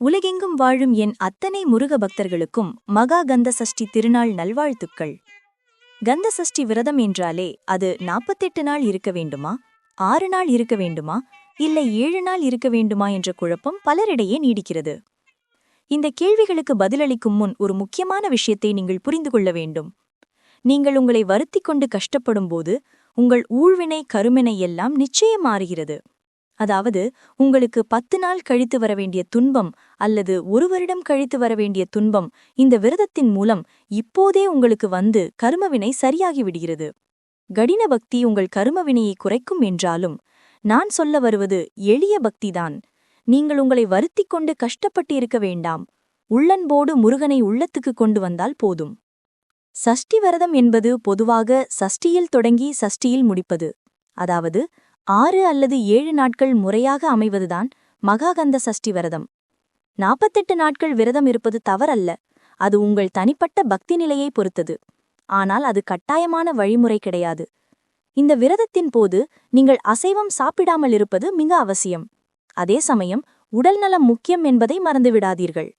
உலகெங்கும் வாழும் என் அத்தனை முருக பக்தர்களுக்கும் மகா கந்த சஷ்டி திருநாள் நல்வாழ்த்துக்கள். கந்த சஷ்டி விரதம் என்றாலே அது நாற்பத்தெட்டு நாள் இருக்க வேண்டுமா? ஆறு நாள் இருக்க வேண்டுமா? இல்லை ஏழு நாள் இருக்க வேண்டுமா என்ற குழப்பம் பலரிடையே நீடிக்கிறது. இந்த கேள்விகளுக்கு பதிலளிக்கும் முன் ஒரு முக்கியமான விஷயத்தை நீங்கள் புரிந்து கொள்ள வேண்டும். நீங்கள் உங்களை வருத்திக் கொண்டு கஷ்டப்படும்போது உங்கள் ஊழ்வினை கருமினை எல்லாம் நிச்சயம் மாறுகிறது. அதாவது உங்களுக்கு பத்து நாள் கழித்து வர வேண்டிய துன்பம் அல்லது ஒரு வருடம் கழித்து வர வேண்டிய துன்பம் இந்த விரதத்தின் மூலம் இப்போதே உங்களுக்கு வந்து கருமவினை சரியாகி விடுகிறது. கடின பக்தி உங்கள் கருமவினையை குறைக்கும் என்றாலும் நான் சொல்ல வருவது எளிய பக்திதான். நீங்கள் உங்களை வருத்திக் கொண்டு கஷ்டப்பட்டு இருக்க வேண்டாம். உள்ளன்போடு முருகனை உள்ளத்துக்கு கொண்டு வந்தால் போதும். சஷ்டி விரதம் என்பது பொதுவாக சஷ்டியில் தொடங்கி சஷ்டியில் முடிப்பது. அதாவது ஆறு அல்லது ஏழு நாட்கள் முறையாக அமைவதுதான் மகாகந்த சஷ்டி விரதம். நாற்பத்தெட்டு நாட்கள் விரதம் இருப்பது தவறல்ல. அது உங்கள் தனிப்பட்ட பக்தி நிலையை பொறுத்தது. ஆனால் அது கட்டாயமான வழிமுறை கிடையாது. இந்த விரதத்தின் போது நீங்கள் அசைவம் சாப்பிடாமல் இருப்பது மிக அவசியம். அதே சமயம் உடல்நலம் முக்கியம் என்பதை மறந்துவிடாதீர்கள்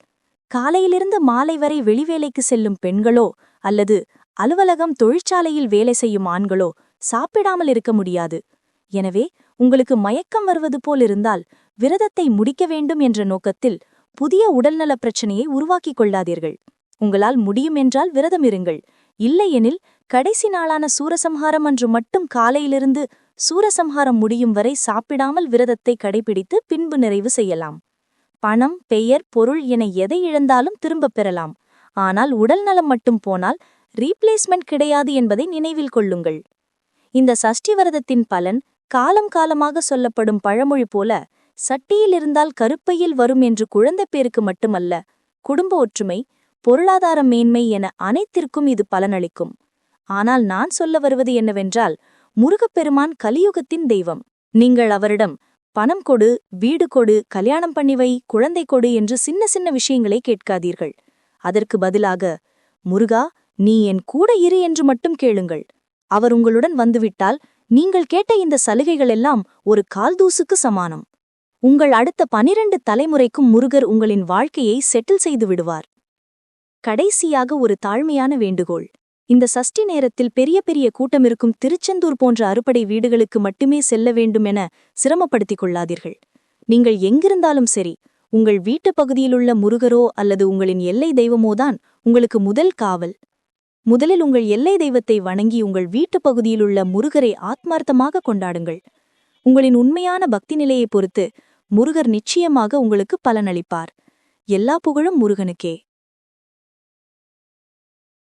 காலையிலிருந்து மாலை வரை வெளிவேலைக்கு செல்லும் பெண்களோ அல்லது அலுவலகம் தொழிற்சாலையில் வேலை செய்யும் ஆண்களோ சாப்பிடாமல் இருக்க முடியாது. எனவே உங்களுக்கு மயக்கம் வருவது போல் இருந்தால் விரதத்தை முடிக்க வேண்டும் என்ற நோக்கத்தில் புதிய உடல்நலப் பிரச்சனையை உருவாக்கிக் கொள்ளாதீர்கள். உங்களால் முடியும் என்றால் விரதம் இருங்கள். இல்லையெனில் கடைசி நாளான சூரசம்ஹாரம் அன்று மட்டும் காலையிலிருந்து சூரசம்ஹாரம் முடியும் வரை சாப்பிடாமல் விரதத்தை கடைபிடித்து பின்பு நிறைவு செய்யலாம். பணம் பெயர் பொருள் என எதை இழந்தாலும் திரும்பப் பெறலாம். ஆனால் உடல் நலம் மட்டும் போனால் ரீப்ளேஸ்மெண்ட் கிடையாது என்பதை நினைவில் கொள்ளுங்கள். இந்த சஷ்டி விரதத்தின் பலன் காலம் காலமாக சொல்லப்படும் பழமொழி போல சட்டியில் இருந்தால் கருப்பையில் வரும் என்று குழந்தை பேருக்கு மட்டுமல்ல குடும்ப ஒற்றுமை பொருளாதார மேன்மை என அனைத்திற்கும் இது பலனளிக்கும். ஆனால் நான் சொல்ல வருவது என்னவென்றால் முருகப்பெருமான் கலியுகத்தின் தெய்வம். நீங்கள் அவரிடம் பணம் கொடு வீடு கொடு கல்யாணம் பண்ணிவை குழந்தை கொடு என்று சின்ன சின்ன விஷயங்களை கேட்காதீர்கள். அதற்கு பதிலாக முருகா நீ என் கூட இரு என்று மட்டும் கேளுங்கள். அவர் உங்களுடன் வந்துவிட்டால் நீங்கள் கேட்ட இந்த சலுகைகள் எல்லாம் ஒரு கால்தூசுக்கு சமானம். உங்கள் அடுத்த பனிரெண்டு தலைமுறைக்கும் முருகர் உங்களின் வாழ்க்கையை செட்டில் செய்து விடுவார். கடைசியாக ஒரு தாழ்மையான வேண்டுகோள். இந்த சஷ்டி நேரத்தில் பெரிய பெரிய கூட்டமிருக்கும் திருச்செந்தூர் போன்ற அறுபடை வீடுகளுக்கு மட்டுமே செல்ல வேண்டும் என சிரமப்படுத்திக் கொள்ளாதீர்கள். நீங்கள் எங்கிருந்தாலும் சரி உங்கள் வீட்டு பகுதியிலுள்ள முருகரோ அல்லது உங்களின் எல்லை தெய்வமோதான் உங்களுக்கு முதல் காவல். முதலில் உங்கள் எல்லை தெய்வத்தை வணங்கி உங்கள் வீட்டுப் பகுதியிலுள்ள முருகரை ஆத்மார்த்தமாக கொண்டாடுங்கள். உங்களின் உண்மையான பக்தி நிலையை பொறுத்து முருகர் நிச்சயமாக உங்களுக்கு பலனளிப்பார். எல்லா புகழும் முருகனுக்கே.